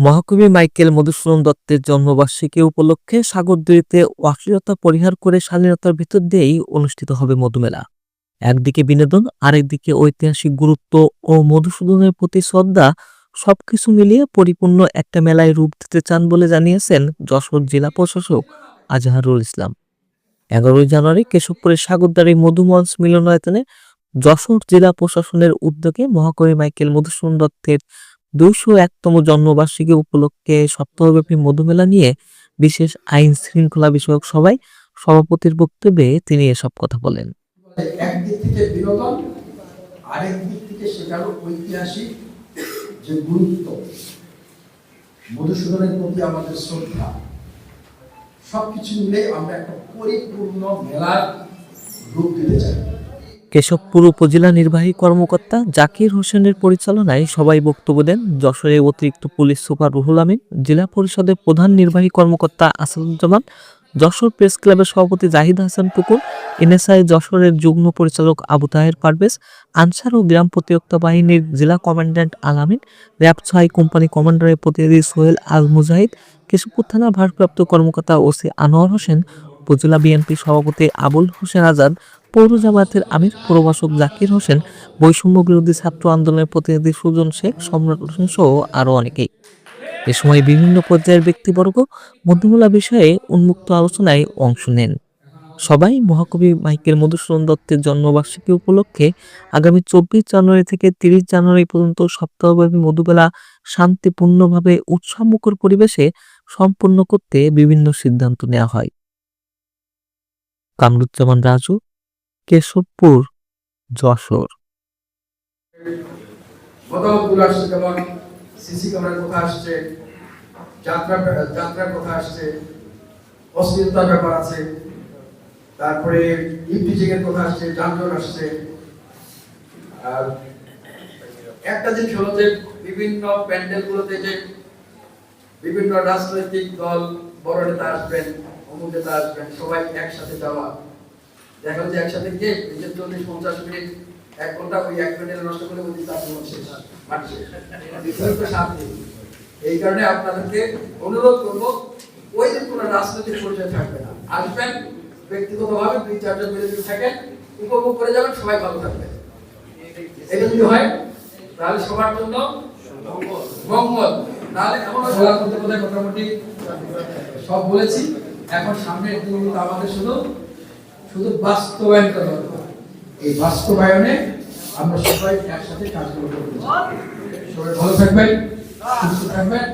মহাকবি মাইকেল মধুসূদন দত্তের জন্মবার্ষিকী উপলক্ষে সাগরদ্বীপে অশ্লীলতা পরিহার করে স্বাধীনতার ভিতর দিয়েই অনুষ্ঠিত হবে মধুমেলা। একদিকে বিনোদন, আরেকদিকে ঐতিহাসিক গুরুত্ব ও মধুসূদনের প্রতি শ্রদ্ধা সবকিছু মিলিয়ে পরিপূর্ণ একটা মেলায় রূপ দিতে চান বলে জানিয়েছেন যশোর জেলা প্রশাসক আজহারুল ইসলাম। এগারোই জানুয়ারি কেশবপুরের সাগরদারি মধুমঞ্চ মিলনায়তনে যশোর জেলা প্রশাসনের উদ্যোগে মহাকবি মাইকেল মধুসূদন দত্তের দুইশো একতম জন্মবার্ষিকী উপলক্ষে সপ্তাহব্যাপী মধুমেলা নিয়ে বিশেষ আইন শৃঙ্খলা বিষয়ক সভায় সভাপতির বক্তব্যে তিনি এসব কথা বলেন। একদিক থেকে বিনোদন, আরেক দিক থেকে ঐতিহাসিক যে গুরুত্ব, মধুসূদনের প্রতি আমাদের শ্রদ্ধা, সবকিছু মিলে আমরা একটা পরিপূর্ণ মেলার রূপ দিতে চাই। কেশবপুর উপজেলা নির্বাহী কর্মকর্তা জাকির হোসেনের পরিচালনায় সবাই বক্তব্য দেন যশোরের অতিরিক্ত পুলিশ সুপার রুহুল আমিন, জেলা পরিষদের প্রধান নির্বাহী কর্মকর্তা আসাদুজ্জামান, যশোর প্রেস ক্লাবের সভাপতি জাহিদ হাসান টুকুর এনএসআই যশোরের যুগ্ম পরিচালক আবু তাহের পারভেজ, আনসার ও গ্রাম প্রতিরক্ষা বাহিনীর জেলা কমান্ড্যান্ট আলামিন, র্যাব ছয় কোম্পানি কমান্ডারের প্রতিনিধি সোহেল আল মুজাহিদ, কেশবপুর থানার ভারপ্রাপ্ত কর্মকর্তা ওসি আনোয়ার হোসেন, উপজেলা বিএনপি সভাপতি আবুল হোসেন আজাদ পৌর আমির প্রভাষক জাকির হোসেন, বৈষম্য বিরোধী ছাত্র আন্দোলনের প্রতিনিধি সুজন শেখ, সম্রাট হোসেন সহ আরও অনেকেই। এ সময় বিভিন্ন পর্যায়ের ব্যক্তিবর্গ মধ্যমূলা বিষয়ে উন্মুক্ত আলোচনায় অংশ নেন। সবাই মহাকবি মাইকেল মধুসূদন দত্তের জন্মবার্ষিকী উপলক্ষে আগামী চব্বিশ জানুয়ারি থেকে তিরিশ জানুয়ারি পর্যন্ত সপ্তাহব্যাপী মধুবেলা শান্তিপূর্ণভাবে উৎসবমুখর পরিবেশে সম্পন্ন করতে বিভিন্ন সিদ্ধান্ত নেওয়া হয়। কামরুজ্জামান রাজু কেশবপুর, যশোর। ব্যাপার আছে, তারপরে কথা আসছে, যানজট আসছে। আর একটা জিনিস হলো যে বিভিন্ন প্যান্ডেলগুলোতে যে বিভিন্ন রাজনৈতিক দল, বড় নেতা আসবেন, অমুক নেতা আসবেন, সবাই একসাথে যাওয়া দেখা যাচ্ছে একসাথে গিয়ে এই যে চল্লিশ পঞ্চাশ মিনিট, এক ঘণ্টা ওই এক মিনিট নষ্ট করে ওই তার জীবন শেষ মাঠ শেষ। এই কারণে আপনাদেরকে অনুরোধ করব, ওই দিন কোনো রাজনৈতিক পরিচয় থাকবে না। আসবেন, ব্যক্তিগতভাবে দুই, চারজন মিলে যদি থাকেন, উপভোগ করে যাবেন, সবাই ভালো থাকবে। এটা যদি হয়, তাহলে সবার জন্য মঙ্গল। তাহলে এমন বোধহয় মোটামুটি সব বলেছি। এখন সামনের দিনগুলো আমাদের শুধু শুধু বাস্তবায়ন করা দরকার। এই বাস্তবায়নে আমরা সবাই একসাথে কাজগুলো করব সবাই ভালো থাকবেন, সুস্থ থাকবেন।